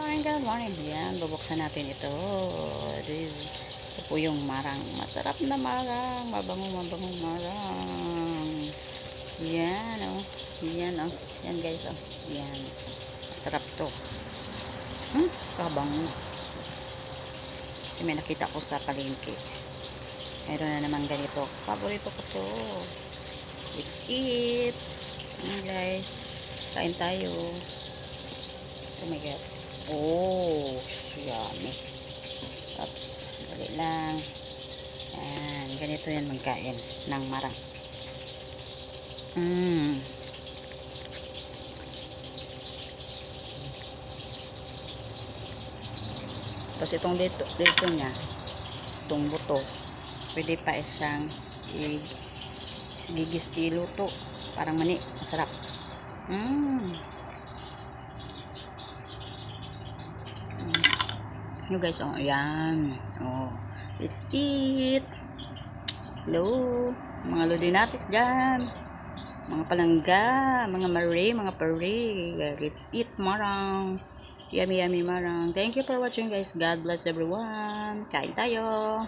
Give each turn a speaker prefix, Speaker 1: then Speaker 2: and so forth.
Speaker 1: morning, good morning. Yan, bubuksan natin ito. This, ito po yung marang. Masarap na marang. Mabango, mabango marang. Yan, oh. Yan, oh. Yan, guys, oh. Yan. Masarap to. Hmm, kabango. Kasi may nakita ko sa palengke. Meron na naman ganito. Paborito ko to. Let's eat. Yan, guys. Kain tayo. Oh my God. Oh, yummy. Oops, dali lang. Yan, ganito yan magkain ng marang. Mmm. Tapos itong dito, dito niya, itong buto, pwede pa isang i- sigigis iluto. Parang mani, masarap. Mmm. Yo guys, oh, ayan. Oh, let's eat. Hello, mga ludinatic dyan. Mga palangga, mga mare, mga pare. Let's eat marang. Yummy, yummy marang. Thank you for watching guys. God bless everyone. Kain tayo.